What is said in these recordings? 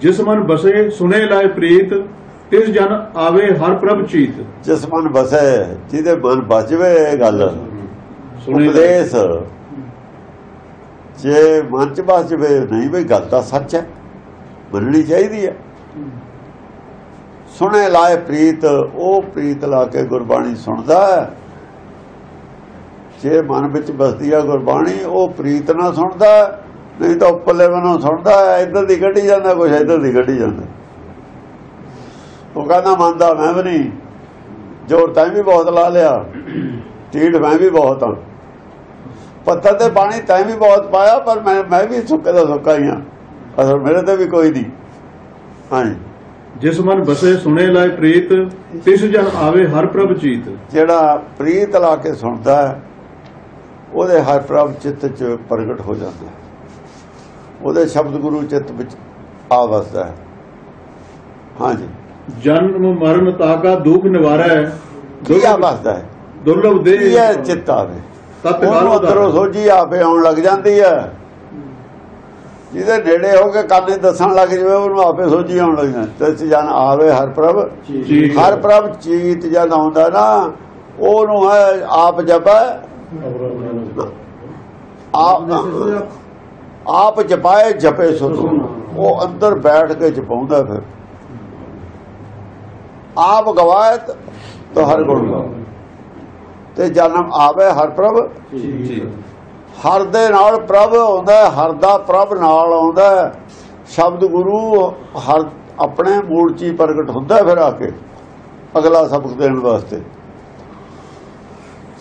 ਜਿਸ ਮਨ ਬਸੇ ਸੁਨੇ ਲਾਏ ਪ੍ਰੀਤ ਤਿਸ ਜਨ ਆਵੇ ਹਰ ਪ੍ਰਭ ਚੀਤ। ਜਿਸ ਮਨ ਬਸੇ ਜਿਹਦੇ ਮਨ ਬਚਵੇ ਇਹ ਗੱਲ। ਸੁਨੇ ਲਾਏ ਉਪਦੇਸ਼। ਜੇ ਮਨ ਚ ਬਸ ਜਵੇ ਨਹੀਂ ਵੀ ਗੱਲ ਤਾਂ ਸੱਚ ਹੈ ਮੰਨਣੀ ਚਾਹੀਦੀ ਹੈ। ਸੁਣੇ ਲਾਏ ਪ੍ਰੀਤ ਉਹ ਪ੍ਰੀਤ ਲਾ ਕੇ ਗੁਰਬਾਣੀ ਸੁਣਦਾ। ਜੇ ਮਨ ਵਿੱਚ ਬਸਦੀ ਆ ਗੁਰਬਾਣੀ ਉਹ ਪ੍ਰੀਤ ਨਾਲ ਸੁਣਦਾ ਨਹੀਂ ਤਾਂ ਉੱਪਰਲੇ ਵੱਲੋਂ ਸੁਣਦਾ ਹੈ, ਇੱਧਰ ਦੀ ਕੱਢੀ ਜਾਂਦਾ ਕੁਛ ਇੱਧਰ ਦੀ ਕੱਢੀ ਜਾਂਦਾ। ਉਹ ਕਹਿੰਦਾ ਮੰਨਦਾ ਮੈਂ ਵੀ ਨਹੀਂ। ਜੋਰ ਤਾਂ ਵੀ ਬਹੁਤ ਲਾ ਲਿਆ। ਢੀਡ ਮੈਂ ਵੀ ਬਹੁਤ ਹਾਂ। ਪੱਥਰ ਤੇ ਪਾਣੀ ਤੈਂ ਵੀ ਬਹੁਤ ਪਾਇਆ ਪਰ ਮੈਂ ਮੈਂ ਵੀ ਸੁੱਕੇ ਦਾ ਸੁੱਕਾ ਹੀ ਹਾਂ। ਅਸਲ ਮੇਰੇ ਤੇ ਵੀ ਕੋਈ ਨਹੀਂ। ਹਾਂਜੀ। ਜਿਸ ਮਨ ਬਸੇ ਸੁਨੇ ਲਾਏ ਪ੍ਰੀਤ ਤਿਸ ਜਨ ਆਵੇ ਹਰ ਪ੍ਰਭ ਚੀਤ। ਜਿਹੜਾ ਪ੍ਰੀਤ ਲਾ ਕੇ ਸੁਣਦਾ ਹੈ ਉਹਦੇ ਹਰ ਪ੍ਰਭ ਚਿੱਤ ਚ ਪ੍ਰਗਟ ਹੋ ਜਾਂਦਾ ਹੈ। ਉਹਦੇ ਸ਼ਬਦ ਗੁਰੂ ਚਿੱਤ ਵਿੱਚ ਆ ਵਸਦਾ ਹੈ। ਹਾਂਜੀ। ਜਨਮ ਮਰਨ ਤਾਕਾ ਦੁਖ ਨਿਵਾਰੈ ਕੀ ਆ ਵਸਦਾ ਹੈ। ਦੁਰਲਭ ਦੇ ਚਿੱਤ ਆਵੇ। ਉਹਨੂੰ ਅੰਦਰੋਂ ਸੋਝੀ ਆਪੇ ਆਉਣ ਲੱਗ ਜਾਂਦੀ ਹੈ। ਜਿਹਦੇ ਨੇੜੇ ਹੋ ਕੇ ਕੰਨੇ ਦੱਸਣ ਲੱਗ ਜਵੇ ਉਹਨੂੰ ਆਪੇ ਸੋਝੀ ਆਉਣ ਲੱਗ ਜਾਂਦੀ ਤੇ ਜਨ ਆਵੇ ਹਰ ਪ੍ਰਭ। ਹਰ ਪ੍ਰਭ ਚੀਤ ਜਦ ਆਉਂਦਾ ਨਾ ਉਹਨੂੰ ਆਪ ਜਪੈ। ਆਪ ਆਪ ਜਪਾਏ, ਜਪੇ ਸੋ ਉਹ ਅੰਦਰ ਬੈਠ ਕੇ ਜਪਾਉਂਦਾ ਫਿਰ। ਆਪ ਗਵਾਏ ਤੋ ਹਰ ਗੁਣ ਗਾਵੇ ਤੇ ਜਨਮ ਆਵੇ ਹਰ ਪ੍ਰਭ। ਹਰ ਦੇ ਨਾਲ ਪ੍ਰਭ ਆਉਂਦਾ ਹਰ ਦਾ ਪ੍ਰਭ ਨਾਲ ਆਉਂਦਾ ਸ਼ਬਦ ਗੁਰੂ ਹਰ ਆਪਣੇ ਮੂਲ ਚ ਹੀ ਪ੍ਰਗਟ ਹੁੰਦਾ ਫਿਰ ਆ ਕੇ, ਅਗਲਾ ਸਬਕ ਦੇਣ ਵਾਸਤੇ।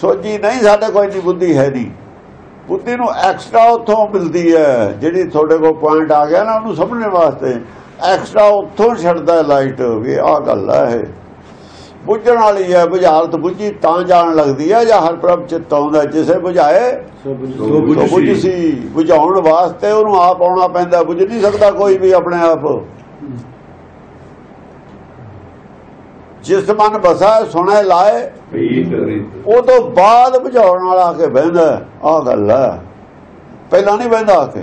ਸੋਝੀ ਨਹੀਂ, ਸਾਡੇ ਕੋਈ ਨਹੀਂ ਬੁੱਧੀ ਹੈ ਨਹੀਂ। ਬੁੱਧੀ ਨੂੰ ਐਕਸਟਰਾ ਉੱਥੋਂ ਮਿਲਦੀ ਹੈ। ਜਿਹੜੀ ਤੁਹਾਡੇ ਕੋਲ ਪੁਆਇੰਟ ਆ ਗਿਆ ਨਾ ਉਹਨੂੰ ਸਮਝਣ ਵਾਸਤੇ ਐਕਸਟਰਾ ਉੱਥੋਂ ਛੱਡਦਾ ਲਾਈਟ ਵੀ ਆਹ ਗੱਲ ਹੈ ਇਹ। ਬੁੱਝਣ ਵਾਲੀ ਹੈ ਬੁਝਾਰਤ ਬੁੱਝੀ ਤਾਂ ਜਾਣ ਲੱਗਦੀ ਹੈ ਜਾਂ ਹਰ ਪ੍ਰਭ ਚਿੱਤ ਆਉਂਦਾ ਜਿਸੇ ਬੁਝਾਏ ਸੋ ਬੁਝ ਸੀ ਬੁਝਾਉਣ ਵਾਸਤੇ ਉਹਨੂੰ ਆਪ ਆਉਣਾ ਪੈਂਦਾ ਬੁੱਝ ਨਹੀਂ ਸਕਦਾ ਕੋਈ ਵੀ ਆਪਣੇ ਆਪ। ਜਿਸ ਮਨ ਬਸਾ ਸੁਣੇ ਲਾਏ ਪ੍ਰੀਤ ਰੀਤ। ਉਹ ਤੋਂ ਬਾਅਦ ਬੁਝਾਉਣ ਵਾਲਾ ਆ ਕੇ ਬਹਿੰਦਾ ਆਹ ਗੱਲ ਹੈ। ਪਹਿਲਾਂ ਨਹੀਂ ਬਹਿੰਦਾ ਆ ਕੇ।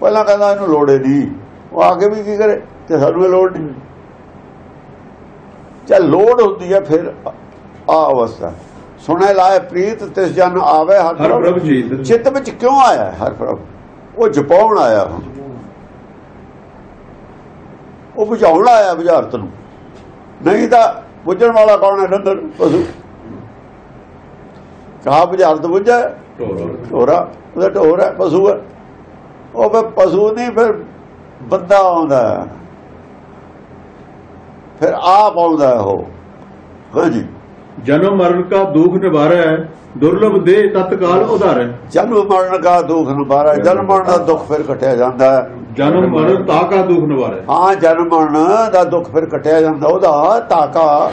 ਪਹਿਲਾਂ ਕਹਿੰਦਾ ਇਹਨੂੰ ਲੋੜੇ ਨਹੀਂ। ਉਹ ਆ ਕੇ ਵੀ ਕੀ ਕਰੇ? ਤੇ ਸਾਨੂੰ ਇਹ ਲੋੜ ਨਹੀਂ। ਜੇ ਲੋੜ ਹੁੰਦੀ ਹੈ ਫਿਰ ਆ ਅਵਸਥਾ। ਸੁਣੇ ਲਾਏ ਪ੍ਰੀਤ ਤਿਸ ਜਨ ਆਵੇ ਹਰ ਪ੍ਰਭ। ਚੀਤ ਵਿੱਚ ਕਿਉਂ ਆਇਆ ਹਰ ਪ੍ਰਭ? ਉਹ ਜਪਾਉਣ ਆਇਆ ਉਹ ਬੁਝਾਉਣ ਆਇਆ ਬੁਝਾਰਤ ਨੂੰ। ਨਹੀਂ ਤਾਂ ਬੁੱਝਣ ਵਾਲਾ ਕੌਣ ਹੈ ਡੰਗਰ? ਪਸ਼ੂ। ਕਹਾ ਬੁਝਾਰਤ ਬੁੱਝਾ ਢੋਰਾ। ਉਹਦਾ ਢੋਰ ਹੈ ਪਸ਼ੂ ਹੈ। ਉਹ ਫਿਰ ਪਸ਼ੂ ਨਹੀਂ ਫਿਰ ਬੰਦਾ ਆਉਂਦਾ। ਫਿਰ ਆਪ ਆਉਂਦਾ ਉਹ। ਹਾਂਜੀ ਜਨਮ ਮਰਨ ਕਾ ਦੁਖ ਨਿਵਾਰੈ ਦੁਰਲਭ ਦੇ ਤਤਕਾਲ ਉਧਾਰੈ ਜਨਮ ਮਰਨ ਦਾ ਦੁੱਖ ਨਿਵਾਰਾ ਜਨਮ ਮਰਨ ਦਾ ਦੁੱਖ ਫਿਰ ਕਟਿਆ ਜਾਂਦਾ ਹੈ। ਜਨਮ ਮਰਨ ਤਾਕਾ ਦੁਖ ਨਿਵਾਰੈ। ਹਾਂ ਜਨਮ ਮਰਨ ਦਾ ਦੁੱਖ ਫਿਰ ਕਟਿਆ ਜਾਂਦਾ ਉਹਦਾ ਤਾਕਾ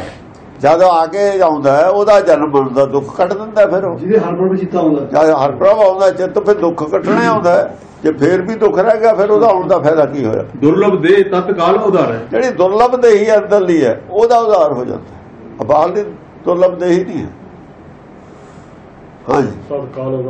ਜਦੋਂ ਆ ਕੇ ਆਉਂਦਾ ਹੈ, ਉਹਦਾ ਜਨਮ ਮਰਨ ਦਾ ਦੁੱਖ ਕੱਟ ਦਿੰਦਾ ਫਿਰ ਉਹ। ਜਿਹਦੇ ਹਰ ਪ੍ਰਭ ਚਿੱਤਾ ਆਉਂਦਾ। ਜਦ ਹਰ ਪ੍ਰਭ ਆਉਂਦਾ ਚਿੱਤ ਫਿਰ ਦੁੱਖ ਕੱਟਣੇ ਆਉਂਦਾ ਹੈ। ਜੇ ਫੇਰ ਵੀ ਦੁੱਖ ਰਹਿ ਗਿਆ ਫਿਰ ਉਹਦਾ ਆਉਣ ਦਾ ਫਾਇਦਾ ਕੀ ਹੋਇਆ? ਦੁਰਲਭ ਦੇ ਤਤਕਾਲ ਉਧਾਰੈ ਜਿਹੜੀ ਦੁਰਲਭ ਦੇਹੀ ਅੰਦਰਲੀ ਹੈ ਉਹਦਾ ਉਧਾਰ ਹੋ ਜਾਂਦਾ ਅਬਾਲ ਦੀ ਦੁਰਲਭ ਦੇਹੀ ਨਹੀਂ ਹੈ। ਹਾਂਜੀ। ਸਭ ਕਾਲ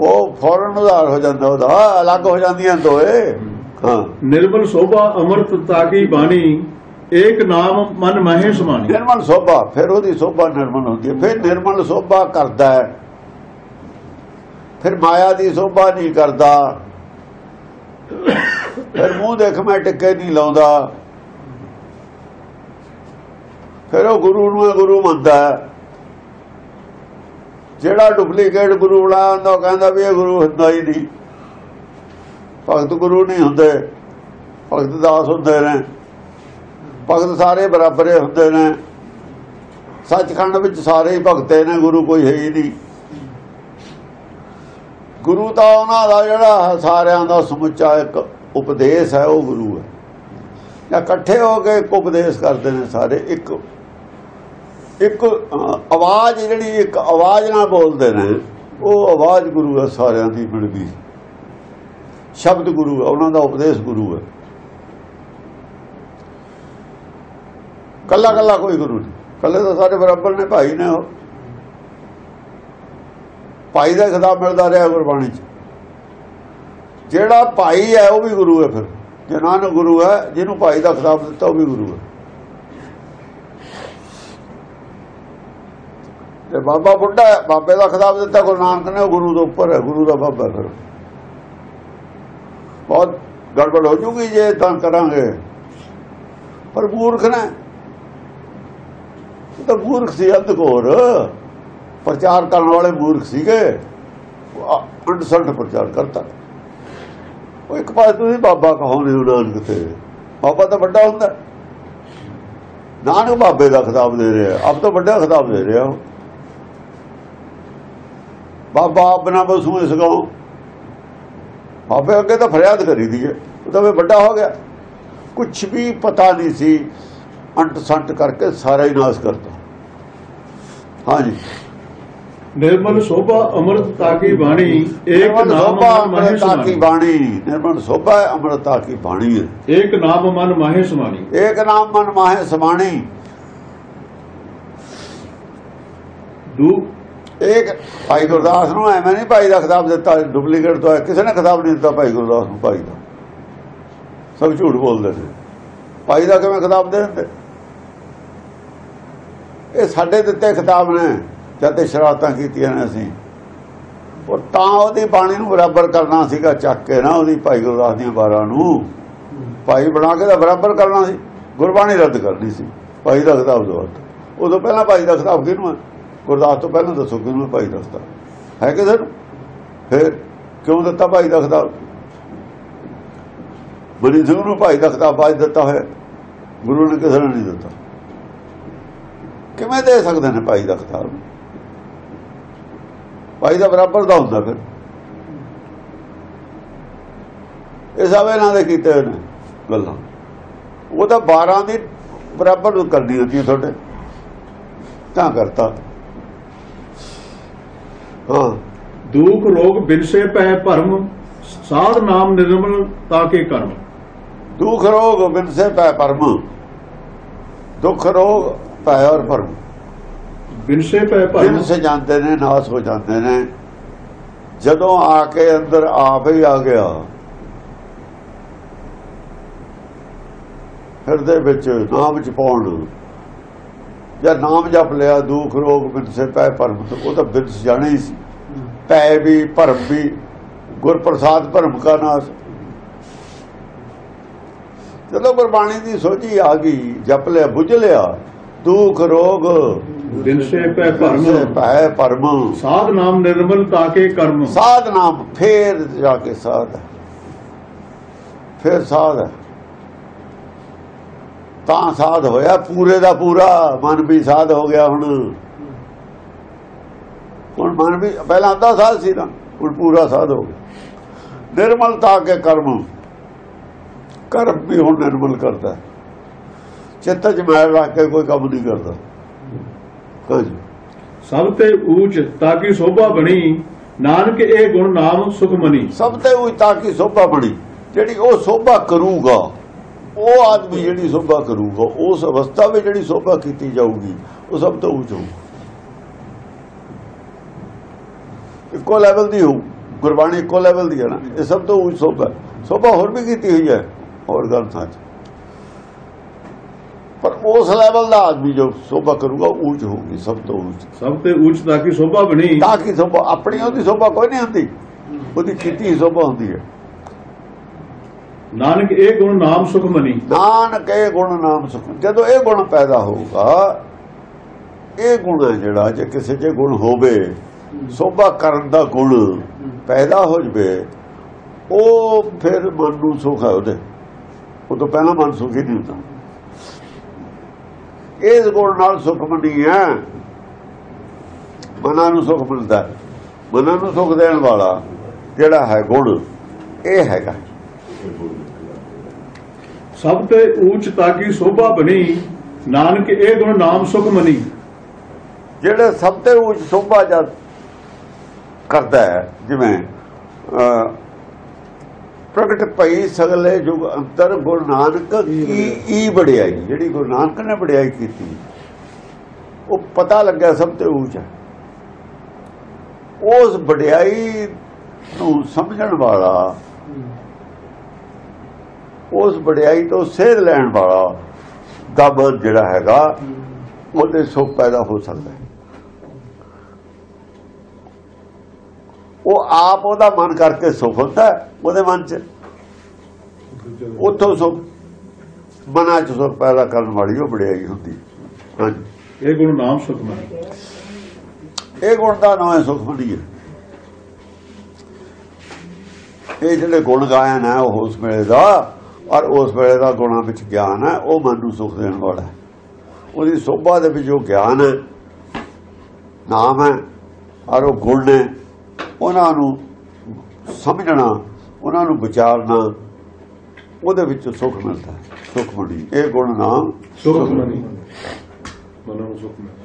ਉਹ ਫੌਰਨ ਉਧਾਰ ਹੋ ਜਾਂਦਾ ਉਹਦਾ ਅਲੱਗ ਹੋ ਜਾਂਦੀਆਂ ਦੋਏ ਹਾਂ। ਨਿਰਮਲ ਸੋਭਾ ਅਮਰਤ ਤਾਕੀ ਬਾਣੀ ਏਕ ਨਾਮ ਮਨ ਮਹੇ ਸਮਾਨੀ। ਨਿਰਮਲ ਸੋਭਾ ਫਿਰ ਉਹਦੀ ਸੋਭਾ ਨਿਰਮਲ ਹੁੰਦੀ ਹੈ। ਫਿਰ ਨਿਰਮਲ ਸੋਭਾ ਕਰਦਾ ਹੈ। ਫਿਰ ਮਾਇਆ ਦੀ ਸੋਭਾ ਨਹੀਂ ਕਰਦਾ। ਫਿਰ ਮੂੰਹ ਦੇਖ ਮੈਂ ਟਿੱਕੇ ਨਹੀਂ ਲਾਉਂਦਾ। ਫਿਰ ਉਹ ਗੁਰੂ ਨੂੰ ਗੁਰੂ ਮੰਨਦਾ ਹੈ। ਜਿਹੜਾ ਡੁਪਲੀਕੇਟ ਗੁਰੂ ਬਣਾਉਂਦਾ ਉਹ ਕਹਿੰਦਾ ਵੀ ਇਹ ਗੁਰੂ ਹੁੰਦਾ ਹੀ ਨਹੀਂ। ਭਗਤ ਗੁਰੂ ਨਹੀਂ ਹੁੰਦੇ। ਭਗਤ ਦਾਸ ਹੁੰਦੇ ਨੇ। ਭਗਤ ਸਾਰੇ ਬਰਾਬਰੇ ਹੁੰਦੇ ਨੇ। ਸੱਚਖੰਡ ਵਿੱਚ ਸਾਰੇ ਹੀ ਭਗਤੇ ਨੇ, ਗੁਰੂ ਕੋਈ ਹੈ ਹੀ ਨਹੀਂ। ਗੁਰੂ ਤਾਂ ਉਹਨਾਂ ਦਾ ਜਿਹੜਾ ਸਾਰਿਆਂ ਦਾ ਸਮੁੱਚਾ ਇੱਕ ਉਪਦੇਸ਼ ਹੈ, ਉਹ ਗੁਰੂ ਹੈ। ਜਾਂ ਇਕੱਠੇ ਹੋ ਕੇ ਇੱਕ ਉਪਦੇਸ਼ ਕਰਦੇ ਨੇ ਸਾਰੇ, ਇੱਕ ਇੱਕ ਆਵਾਜ਼ ਜਿਹੜੀ ਇੱਕ ਆਵਾਜ਼ ਨਾਲ ਬੋਲਦੇ ਨੇ, ਉਹ ਆਵਾਜ਼ ਗੁਰੂ ਹੈ ਸਾਰਿਆਂ ਦੀ ਮਿਲ ਗਈ। ਸ਼ਬਦ ਗੁਰੂ ਹੈ ਉਹਨਾਂ ਦਾ ਉਪਦੇਸ਼ ਗੁਰੂ ਹੈ ਕੱਲਾ ਕੱਲਾ ਕੋਈ ਗੁਰੂ ਨਹੀਂ। ਕੱਲੇ ਤਾਂ ਸਾਰੇ ਬਰਾਬਰ ਨੇ ਭਾਈ ਨੇ ਉਹ। ਭਾਈ ਦਾ ਖਿਤਾਬ ਮਿਲਦਾ ਰਿਹਾ ਗੁਰਬਾਣੀ ਚ। ਜਿਹੜਾ ਭਾਈ ਹੈ, ਉਹ ਵੀ ਗੁਰੂ ਹੈ ਫਿਰ। ਜੇ ਨਾਨਕ ਗੁਰੂ ਹੈ, ਜਿਹਨੂੰ ਭਾਈ ਦਾ ਖਿਤਾਬ ਦਿੱਤਾ ਉਹ ਵੀ ਗੁਰੂ ਹੈ। ਤੇ ਬਾਬਾ ਬੁੱਢਾ ਬਾਬੇ ਦਾ ਖਿਤਾਬ ਦਿੱਤਾ, ਗੁਰੂ ਨਾਨਕ ਨੇ ਉਹ ਗੁਰੂ ਦੇ ਉੱਪਰ ਹੈ, ਗੁਰੂ ਦਾ ਬਾਬਾ ਫਿਰ। ਬਹੁਤ ਗੜਬੜ ਹੋ ਜੂਗੀ ਜੇ ਤਾਂ ਕਰਾਂਗੇ। ਪਰ ਮੂਰਖ ਨੇ ਉਹ ਤਾਂ ਮੂਰਖ ਸੀ ਅੰਧਕੋਰ ਪ੍ਰਚਾਰ ਕਰਨ ਵਾਲੇ ਮੂਰਖ ਸੀਗੇ। ਅਨਸਲਟ ਪ੍ਰਚਾਰ ਕਰਤਾ। ਉਹ ਇੱਕ ਪਾਸੇ ਤੁਸੀਂ ਬਾਬਾ ਕਹੋਗੇ ਨਾਨਕ ਤੇ। ਬਾਬਾ ਤਾਂ ਵੱਡਾ ਹੁੰਦਾ। ਨਾਨਕ ਬਾਬੇ ਦਾ ਖਿਤਾਬ ਦੇ ਰਿਹਾ, ਆਪ ਤਾਂ ਵੱਡਾ ਖਿਤਾਬ ਦੇ ਰਿਹਾ ਉਹ। ਬਾਬਾ ਆਪ ਬਣਾ ਬਸੂਏ ਸਗੋਂ ਬਾਬੇ ਅੱਗੇ ਤਾਂ ਫਰਿਆਦ ਕਰੀ ਦੀ ਹੈ ਉਹ ਤਾਂ ਵੀ ਵੱਡਾ ਹੋ ਗਿਆ। ਕੁਝ ਵੀ ਪਤਾ ਨਹੀਂ ਸੀ। ਅੰਟ ਸੰਟ ਕਰਕੇ ਸਾਰਾ ਹੀ ਨਾਸ ਕਰਤਾ। ਹਾਂਜੀ। ਨਿਰਮਲ ਸੋਭਾ ਅੰਮ੍ਰਿਤ ਤਾਕੀ ਬਾਣੀ ਏਕ ਨਾਮ ਮਨ ਮਾਹੇ ਅੰਮ੍ਰਿਤਾ ਕੀ ਸਮਾਣੀ ਬਾਣੀ। ਨਿਰਮਲ ਸੋਭਾ ਅੰਮ੍ਰਿਤਾ ਕੀ ਬਾਣੀ ਹੈ ਏਕ ਨਾਮ ਮਨ ਮਾਹੇ ਸਮਾਣੀ ਏਕ ਨਾਮ ਮਨ ਮਾਹੇ ਸਮਾਣੀ ਦੂ ਇਹ ਭਾਈ ਗੁਰਦਾਸ ਨੂੰ ਐਵੇਂ ਨਹੀਂ ਭਾਈ ਦਾ ਖਿਤਾਬ ਦਿੱਤਾ ਡੁਪਲੀਕੇਟ ਤੋਂ ਕਿਸੇ ਨੇ ਖਿਤਾਬ ਨਹੀਂ ਦਿੱਤਾ ਭਾਈ ਗੁਰਦਾਸ ਨੂੰ, ਭਾਈ ਦਾ। ਸਭ ਝੂਠ ਬੋਲਦੇ ਨੇ ਭਾਈ ਦਾ ਕਿਵੇਂ ਖਿਤਾਬ ਦੇ ਦਿੰਦੇ? ਇਹ ਸਾਡੇ ਦਿੱਤੇ ਖਿਤਾਬ ਨੇ, ਜਦ ਤੇ ਸ਼ਰਾਰਤਾਂ ਕੀਤੀਆਂ ਨੇ ਅਸੀਂ। ਉਹ ਤਾਂ ਉਹਦੀ ਬਾਣੀ ਨੂੰ ਬਰਾਬਰ ਕਰਨਾ ਸੀਗਾ, ਚੱਕ ਕੇ ਨਾ ਉਹਦੀ ਭਾਈ ਗੁਰਦਾਸ ਦੀਆਂ ਬਾਰਾਂ ਨੂੰ। ਭਾਈ ਬਣਾ ਕੇ ਤਾਂ ਬਰਾਬਰ ਕਰਨਾ ਸੀ, ਗੁਰਬਾਣੀ ਰੱਦ ਕਰਨੀ ਸੀ, ਭਾਈ ਦਾ ਖਿਤਾਬ ਦੋ ਉਦੋਂ ਪਹਿਲਾਂ ਭਾਈ ਦਾ ਖਿਤਾਬ ਕਿਹਨੂੰ ਹੈ ਗੁਰਦਾਸ ਤੋਂ ਪਹਿਲਾਂ ਦੱਸੋ ਕਿਹਨੂੰ ਭਾਈ ਦਾ ਖਿਤਾਬ ਹੈ ਕਿਸੇ ਨੂੰ? ਫਿਰ ਕਿਉਂ ਦਿੱਤਾ ਭਾਈ ਦਾ ਖਿਤਾਬ? ਬੜੀ ਸਿੰਘ ਨੂੰ ਭਾਈ ਦਾ ਖਿਤਾਬ ਬਾਜ ਦਿੱਤਾ ਹੋਇਆ। ਗੁਰੂ ਨੇ ਕਿਸੇ ਨੂੰ ਨਹੀਂ ਦਿੱਤਾ। ਕਿਵੇਂ ਦੇ ਸਕਦੇ ਨੇ ਭਾਈ ਦਾ ਖਿਤਾਬ? ਭਾਈ ਦਾ ਬਰਾਬਰ ਦਾ ਹੁੰਦਾ ਫਿਰ। ਇਹ ਸਭ ਇਹਨਾਂ ਦੇ ਕੀਤੇ ਹੋਏ ਨੇ ਗੱਲਾਂ। ਉਹ ਤਾਂ 12 ਦੀ ਬਰਾਬਰ ਕਰਨੀ ਹੁੰਦੀ ਤੁਹਾਡੇ। ਤਾਂ ਕਰਤਾ। ਹਾਂ। ਦੁਖ ਰੋਗ ਬਿਨਸੇ ਪੈ ਭਰਮ ਸਾਧ ਨਾਮ ਨਿਰਮਲ ਤਾਕੇ ਕਰਮ। ਦੁੱਖ ਰੋਗ ਬਿਨਸੇ ਪੈ ਪਰਮ ਦੁੱਖ ਰੋਗ ਪੈ ਔਰ ਪਰਮ ਬਿਨਸੇ ਪੈ ਭਰਮ। ਬਿਨਸੇ ਜਾਂਦੇ ਨੇ ਨਾਸ ਹੋ ਜਾਂਦੇ ਨੇ। ਜਦੋਂ ਆ ਕੇ ਅੰਦਰ ਆਪ ਹੀ ਆ ਗਿਆ ਹਿਰਦੇ ਵਿੱਚ ਨਾਮ ਚ ਪਾਉਣ ਜਾਂ ਨਾਮ ਜਪ ਲਿਆ ਦੁੱਖ ਰੋਗ ਬਿਨਸੇ ਪੈ ਪਰਮ ਤੇ ਉਹ ਤਾਂ ਬਿਨਸ ਜਾਣਾ ਹੀ ਸੀ। ਪੈ ਵੀ ਭਰਮ ਵੀ ਗੁਰ ਪ੍ਰਸਾਦ ਭਰਮ ਕਾ ਨਾਸ। ਜਦੋਂ ਗੁਰਬਾਣੀ ਦੀ ਸੋਝੀ ਆ ਗਈ ਜਪ ਲਿਆ ਬੁੱਝ ਲਿਆ ਦੁੱਖ ਰੋਗ ਬਿਨਸੇ ਪੈ ਭਰਮ। ਪੈ ਪਰਮ ਸਾਧ ਨਾਮ ਨਿਰਮਲ ਤਾਕੇ ਕਰਮ। ਸਾਧ ਨਾਮ ਫੇਰ ਜਾ ਕੇ ਸਾਧ। ਫੇਰ ਸਾਧ ਹੈ। ਤਾਂ ਸਾਧ ਹੋਇਆ ਪੂਰੇ ਦਾ ਪੂਰਾ ਮਨ ਵੀ ਸਾਧ ਹੋ ਗਿਆ ਹੁਣ। ਹੁਣ ਮਨ ਵੀ ਪਹਿਲਾਂ ਅੱਧਾ ਸਾਧ ਸੀ ਨਾ ਹੁਣ ਪੂਰਾ ਸਾਧ ਹੋ ਗਿਆ। ਨਿਰਮਲਤਾ ਕੇ ਕਰਮ। ਕਰਮ ਵੀ ਹੁਣ ਨਿਰਮਲ ਕਰਦਾ। ਚਿੱਤ ਚ ਮੈਲ ਰੱਖ ਕੇ ਕੋਈ ਕੰਮ ਨਹੀਂ ਕਰਦਾ। ਹਾਂਜੀ ਸਭ ਤੇ ਊਚ ਤਾਕੀ ਸੋਭਾ ਬਣੀ ਨਾਨਕ ਇਹ ਗੁਣ ਨਾਮ ਸੁਖ ਮਨੀ। ਸਭ ਤੇ ਉਚਤਾ ਕੀ ਸੋਭਾ ਬਣੀ। ਜਿਹੜੀ ਉਹ ਸੋਭਾ ਕਰੂਗਾ ਉਹ ਆਦਮੀ ਜਿਹੜੀ ਸੋਭਾ ਕਰੂਗਾ ਉਸ ਅਵਸਥਾ ਵਿੱਚ ਜਿਹੜੀ ਸੋਭਾ ਕੀਤੀ ਜਾਊਗੀ ਉਹ ਸਭ ਤੋਂ ਉੱਚ ਹੋਊ। ਇੱਕੋ ਲੈਵਲ ਦੀ ਹੋਊ ਗੁਰਬਾਣੀ ਇੱਕੋ ਲੈਵਲ ਦੀ ਹੈ ਨਾ ਇਹ ਸਭ ਤੋਂ ਉੱਚ ਸੋਭਾ ਹੈ। ਸੋਭਾ ਹੋਰ ਵੀ ਕੀਤੀ ਹੋਈ ਹੈ ਹੋਰ ਗੱਲ ਸੱਚ ਪਰ ਉਸ ਲੈਵਲ ਦਾ ਆਦਮੀ ਜੋ ਸੋਭਾ ਕਰੂਗਾ ਉੱਚ ਹੋਊਗੀ ਸਭ ਤੋਂ ਉੱਚ। ਸਭ ਤੇ ਊਚ ਤਾਕੀ ਸੋਭਾ ਬਣੀ। ਤਾਂ ਕਿ ਸੋਭਾ ਆਪਣੀ ਉਹਦੀ ਸੋਭਾ ਕੋਈ ਨਹੀਂ ਹੁੰਦੀ। ਉਹਦੀ ਕੀਤੀ ਹੀ ਸੋਭਾ ਹੁੰਦੀ ਹੈ। ਨਾਨਕ ਇਹ ਗੁਣ ਨਾਮ ਸੁਖ ਮਨੀ। ਨਾਨਕ ਇਹ ਗੁਣ ਨਾਮ ਸੁਖ ਜਦੋਂ ਇਹ ਗੁਣ ਪੈਦਾ ਹੋਊਗਾ, ਇਹ ਗੁਣ ਹੈ ਜਿਹੜਾ, ਜੇ ਕਿਸੇ 'ਚ ਗੁਣ ਹੋਵੇ, ਸੋਭਾ ਕਰਨ ਦਾ ਗੁਣ ਪੈਦਾ ਹੋ ਜਵੇ, ਉਹ ਫਿਰ ਮਨ ਨੂੰ ਸੁਖ ਹੈ ਉਹਦੇ। ਉਹ ਤੋਂ ਪਹਿਲਾਂ ਮਨ ਸੁਖੀ ਨਹੀਂ ਹੁੰਦਾ। ਇਸ ਗੁਣ ਨਾਲ ਸੁਖ ਮੰਨੀ ਹੈ। ਮਨਾਂ ਨੂੰ ਸੁਖ ਮਿਲਦਾ ਮਨਾਂ ਨੂੰ ਸੁਖ ਦੇਣ ਵਾਲਾ ਜਿਹੜਾ ਹੈ ਗੁਣ, ਇਹ ਹੈਗਾ। ਸਭ ਤੇ ਊਚ ਤਾਕੀ ਸੋਭਾ ਬਣੀ? ਨਾਨਕ ਇਹ ਗੁਣ ਨਾਮ ਸੁਖ ਮਨੀ। ਜਿਹੜੇ ਸਭ ਤੋਂ ਉੱਚ ਸੋਭਾ ਜਦ ਕਰਦਾ ਹੈ ਜਿਵੇਂ ਪ੍ਰਗਟ ਭਈ ਸਗਲੇ ਯੁਗ ਅੰਤਰ ਗੁਰੂ ਨਾਨਕ ਕੀ ਈ ਵਡਿਆਈ ਜਿਹੜੀ ਗੁਰੂ ਨਾਨਕ ਨੇ ਵਡਿਆਈ ਕੀਤੀ ਉਹ ਪਤਾ ਲੱਗਿਆ ਸਭ ਤੋਂ ਉੱਚ ਹੈ। ਉਸ ਵਡਿਆਈ ਨੂੰ ਸਮਝਣ ਵਾਲਾ ਉਸ ਵਡਿਆਈ ਤੋਂ ਸੇਧ ਲੈਣ ਵਾਲਾ ਦਾ ਮਨ ਜਿਹੜਾ ਹੈਗਾ ਉਹਦੇ ਸੁਖ ਪੈਦਾ ਹੋ ਸਕਦਾ ਹੈ। ਉਹ ਆਪ ਉਹਦਾ ਮਨ ਕਰਕੇ ਸੁਖ ਹੁੰਦਾ ਉਹਦੇ ਮਨ 'ਚ। ਉੱਥੋਂ ਸੁਖ ਮਨਾਂ 'ਚ ਸੁਖ ਪੈਦਾ ਕਰਨ ਵਾਲੀ ਉਹ ਵਡਿਆਈ ਹੁੰਦੀ ਹਾਂਜੀ। ਇਹ ਗੁਣ ਨਾਮ ਸੁਖਮਨੀ ਇਹ ਗੁਣ ਦਾ ਨਾਮ ਹੈ ਸੁਖਮਨੀ ਹੈ ਇਹ ਜਿਹੜੇ ਗੁਣ ਗਾਇਨ ਹੈ ਉਹ ਉਸ ਵੇਲੇ ਦਾ ਔਰ ਉਸ ਵੇਲੇ ਦਾ ਗੁਣਾਂ ਵਿੱਚ ਗਿਆਨ ਹੈ, ਉਹ ਮਨ ਨੂੰ ਸੁਖ ਦੇਣ ਵਾਲਾ ਹੈ। ਉਹਦੀ ਸੋਭਾ ਦੇ ਵਿੱਚ ਜੋ ਗਿਆਨ ਹੈ, ਨਾਮ ਹੈ, ਔਰ ਉਹ ਗੁਣ ਨੇ, ਉਹਨਾਂ ਨੂੰ ਸਮਝਣਾ, ਉਹਨਾਂ ਨੂੰ ਵਿਚਾਰਨਾ, ਉਹਦੇ ਵਿੱਚ ਸੁਖ ਮਿਲਦਾ ਹੈ। ਸੁਖਮਨੀ ਇਹ ਗੁਣ ਨਾਮ ਸੁਖਮਨੀ ਮਨੋਂ। ਸੁਖਮਨੀ